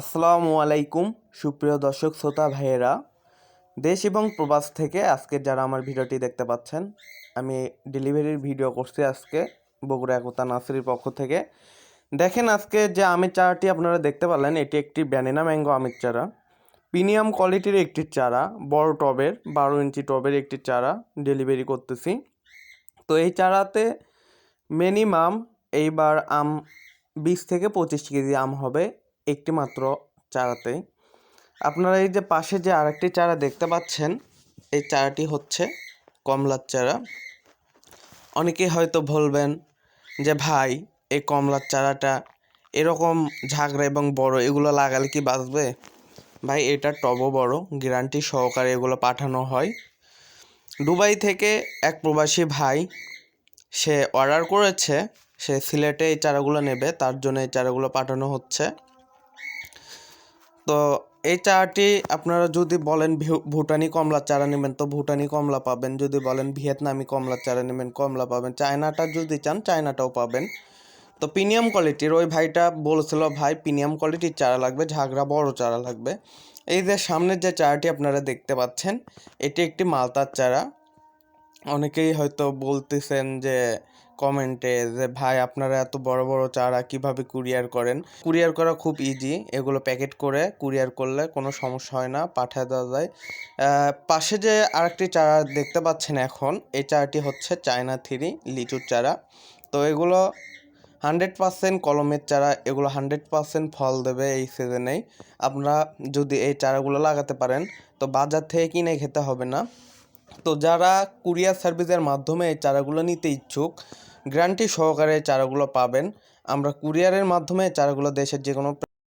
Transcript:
আসসালামু আলাইকুম, সুপ্রিয় দর্শক, শ্রোতা, ভাইয়েরা। দেশ এবং প্রবাস থেকে আজকে যারা আমার ভিডিওটি দেখতে পাচ্ছেন, আমি ডেলিভারির ভিডিও করছি আজকে বগুড়া একতা নার্সারির পক্ষ থেকে। দেখেন আজকে যে আমের চারাটি আপনারা দেখতে পারলেন, এটি একটি ব্যানিনা ম্যাঙ্গো আমের চারা। প্রিমিয়াম কোয়ালিটির একটি চারা, বড় টবের, বারো ইঞ্চি টবের একটি চারা ডেলিভারি করতেছি। তো এই চারাতে মিনিমাম এইবার আম বিশ থেকে পঁচিশ কেজি আম হবে। একটি মাত্র চারাতেই আপনারা এই যে পাশে যে আরেকটি চারা দেখতে পাচ্ছেন, এই চারাটি হচ্ছে কমলার চারা। অনেকেই হয়তো বলবেন যে, ভাই, এই কমলার চারাটা এরকম ঝাগড়া এবং বড়, এগুলো লাগালে কি বাঁচবে? ভাই, এটা টবও বড়, গ্যারান্টি সহকারে এগুলো পাঠানো হয়। দুবাই থেকে এক প্রবাসী ভাই, সে অর্ডার করেছে, সে সিলেটে এই চারাগুলো নেবে, তার জন্য এই চারাগুলো পাঠানো হচ্ছে। তো এই চারাটি আপনারা যদি বলেন ভুটানি কমলা চারা নেবেন, তো ভুটানি কমলা পাবেন। যদি বলেন ভিয়েতনামি কমলা চারা নেবেন, কমলা পাবেন। চায়নাটা যদি চান, চায়নাটাও পাবেন। তো প্রিমিয়াম কোয়ালিটির, ওই ভাইটা বলেছিল, ভাই প্রিমিয়াম কোয়ালিটির চারা লাগবে, ঝাগড়া বড় চারা লাগবে। এই যে সামনের যে চারাটি আপনারা দেখতে পাচ্ছেন, এটি একটি মালতার চারা। অনেকেই হয়তো বলতেছেন যে কমেন্টে যে, ভাই, আপনারা এত বড় বড় চারা কীভাবে কুরিয়ার করেন? কুরিয়ার করা খুব ইজি এগুলো প্যাকেট করে কুরিয়ার করলে কোনো সমস্যা হয় না, পাঠিয়ে দেওয়া যায়। পাশে যে আরেকটি চারা দেখতে পাচ্ছেন এখন, এই চারাটি হচ্ছে চায়না থ্রি লিচুর চারা। তো এগুলো হান্ড্রেড পার্সেন্ট কলমের চারা, এগুলো হান্ড্রেড পার্সেন্ট ফল দেবে এই সিজনেই আপনারা যদি এই চারাগুলো লাগাতে পারেন, তো বাজার থেকে কিনে খেতে হবে না। তো যারা কুরিয়ার সার্ভিসের মাধ্যমে এই চারাগুলো নিতে ইচ্ছুক গ্রান্টি সহকারে চারাগুলো পাবেন। আমরা কুরিয়ারের মাধ্যমে চারাগুলো দেশের যে কোনো